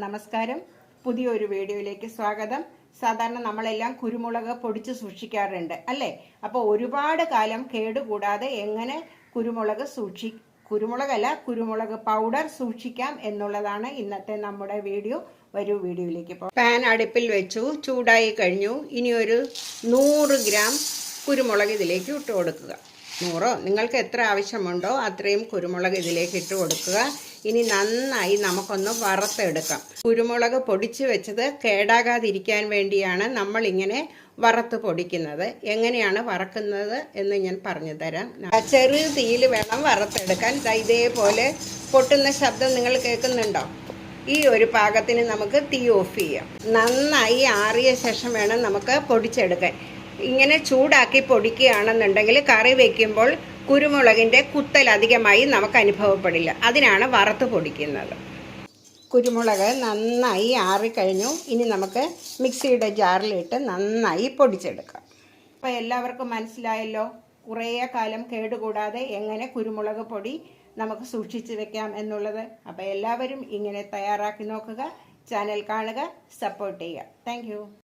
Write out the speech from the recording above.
നമസ്കാരം. പുതിയൊരു വീഡിയോയിലേക്ക് സ്വാഗതം. സാധാരണ നമ്മളെല്ലാം കുരുമുളക് പൊടിച്ച് സൂക്ഷിക്കാറുണ്ട് അല്ലേ? അപ്പോൾ ഒരുപാട് കാലം കേടുകൂടാതെ എങ്ങനെ കുരുമുളക് സൂക്ഷി കുരുമുളകല്ല കുരുമുളക് പൗഡർ സൂക്ഷിക്കാം എന്നുള്ളതാണ് ഇന്നത്തെ നമ്മുടെ വീഡിയോ. വരൂ വീഡിയോയിലേക്ക് പോകാം പാൻ അടുപ്പിൽ വെച്ചു ചൂടായി കഴിഞ്ഞു. ഇനി ഒരു നൂറ് ഗ്രാം കുരുമുളക് ഇതിലേക്ക് ഇട്ട് കൊടുക്കുക. നൂറോ നിങ്ങൾക്ക് എത്ര ആവശ്യമുണ്ടോ അത്രയും കുരുമുളക് ഇതിലേക്ക് ഇട്ട് കൊടുക്കുക. ഇനി നന്നായി നമുക്കൊന്ന് വറുത്തെടുക്കാം. കുരുമുളക് പൊടിച്ച് വെച്ചത് കേടാകാതിരിക്കാൻ വേണ്ടിയാണ് നമ്മളിങ്ങനെ വറുത്ത് പൊടിക്കുന്നത്. എങ്ങനെയാണ് വറക്കുന്നത് എന്ന് ഞാൻ പറഞ്ഞു തരാം. ചെറിയ തീയിൽ വേണം വറുത്തെടുക്കാൻ. ഇതേപോലെ പൊട്ടുന്ന ശബ്ദം നിങ്ങൾ കേൾക്കുന്നുണ്ടോ? ഈ ഒരു പാകത്തിന് നമുക്ക് തീ ഓഫ് ചെയ്യാം. നന്നായി ആറിയ ശേഷം വേണം നമുക്ക് പൊടിച്ചെടുക്കാൻ. ഇങ്ങനെ ചൂടാക്കി പൊടിക്കുകയാണെന്നുണ്ടെങ്കിൽ കറി വയ്ക്കുമ്പോൾ കുരുമുളകിന്റെ കുത്തൽ അധികമായി നമുക്ക് അനുഭവപ്പെടില്ല. അതിനാണ് വറുത്ത് പൊടിക്കുന്നത്. കുരുമുളക് നന്നായി ആറിക്കഴിഞ്ഞു. ഇനി നമുക്ക് മിക്സിയുടെ ജാറിലിട്ട് നന്നായി പൊടിച്ചെടുക്കാം. അപ്പോൾ എല്ലാവർക്കും മനസ്സിലായല്ലോ കുറേ കാലം കേടുകൂടാതെ എങ്ങനെ കുരുമുളക് പൊടി നമുക്ക് സൂക്ഷിച്ച് വെക്കാം എന്നുള്ളത്. അപ്പോൾ എല്ലാവരും ഇങ്ങനെ തയ്യാറാക്കി നോക്കുക ചാനൽ കാണുക സപ്പോർട്ട് ചെയ്യുക. താങ്ക്